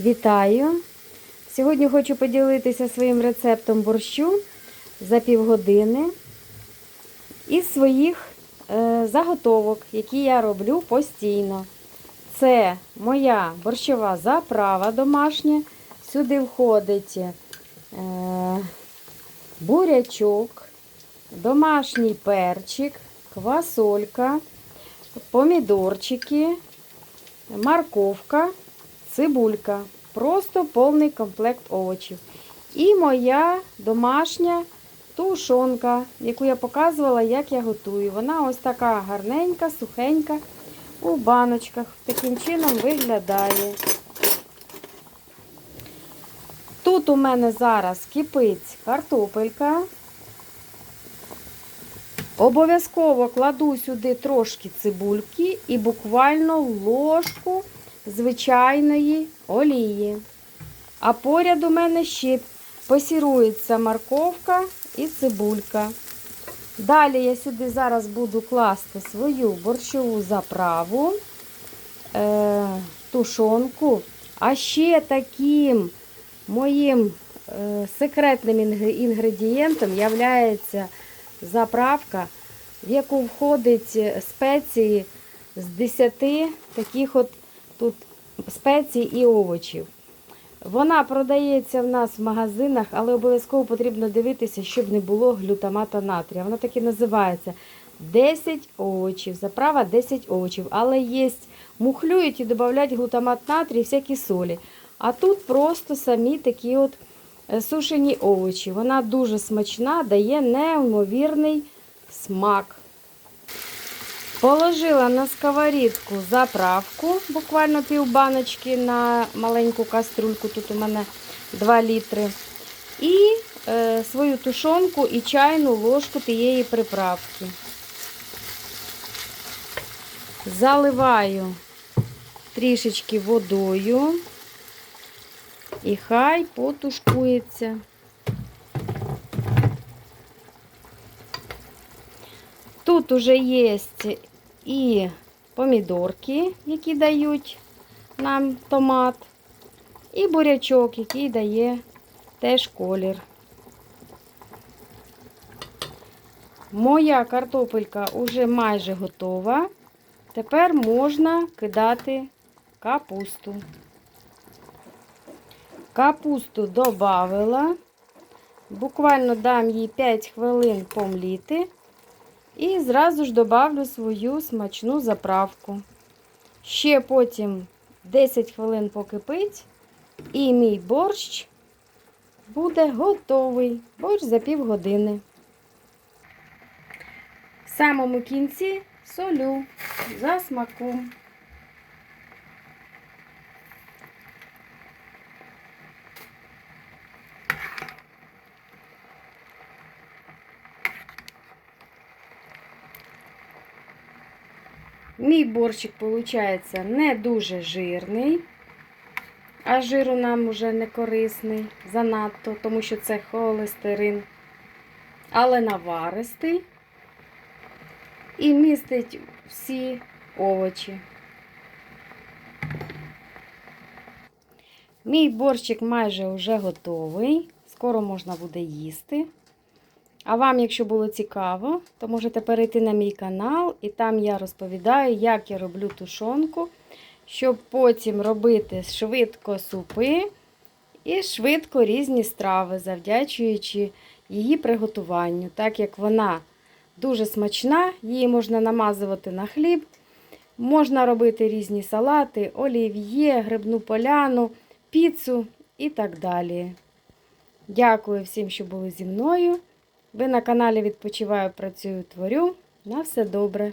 Вітаю! Сьогодні хочу поділитися своїм рецептом борщу за півгодини із своїх е, заготовок, які я роблю постійно. Це моя борщова заправа домашня. Сюди входить е, бурячок, домашній перчик, квасолька, помідорчики, морковка, цибулька. Просто повний комплект овочів. І моя домашня тушонка, яку я показувала, як я готую. Вона ось така гарненька, сухенька у баночках. Таким чином виглядає. Тут у мене зараз кипить картопелька. Обов'язково кладу сюди трошки цибульки і буквально ложку звичайної олії. А поряд у мене ще посірується морковка і цибулька. Далі я сюди зараз буду класти свою борщову заправу, е, тушонку. А ще таким моїм е, секретним інгредієнтом є заправка, в яку входить спеції з 10 таких от тут спецій і овочів. Вона продається в нас в магазинах, але обов'язково потрібно дивитися, щоб не було глютамата натрія. Вона так і називається 10 овочів. Заправа 10 овочів. Але є мухлюють і додають глутамат натрію всякі солі. А тут просто самі такі от е, сушені овочі. Вона дуже смачна, дає неймовірний смак. Положила на сковорідку заправку, буквально пів баночки на маленьку кастрюльку, тут у мене 2 літри. І е, свою тушонку і чайну ложку тієї приправки. Заливаю трішечки водою і хай потушкується. Тут уже є і помідорки, які дають нам томат, і бурячок, який дає теж колір. Моя картопелька вже майже готова. Тепер можна кидати капусту. Капусту додавила. Буквально дам їй 5 хвилин помліти. І зразу ж добавлю свою смачну заправку. Ще потім 10 хвилин покипить, і мій борщ буде готовий. Борщ за півгодини. В самому кінці солю за смаком. Мій борщик, виходить, не дуже жирний, а жиру нам вже не корисний занадто, тому що це холестерин, але наваристий і містить всі овочі. Мій борщик майже вже готовий, скоро можна буде їсти. А вам, якщо було цікаво, то можете перейти на мій канал, і там я розповідаю, як я роблю тушонку, щоб потім робити швидко супи і швидко різні страви, завдячуючи її приготуванню. Так як вона дуже смачна, її можна намазувати на хліб, можна робити різні салати, олів'є, грибну поляну, піцу і так далі. Дякую всім, що були зі мною. Ви на каналі Відпочиваю, працюю, творю. На все добре!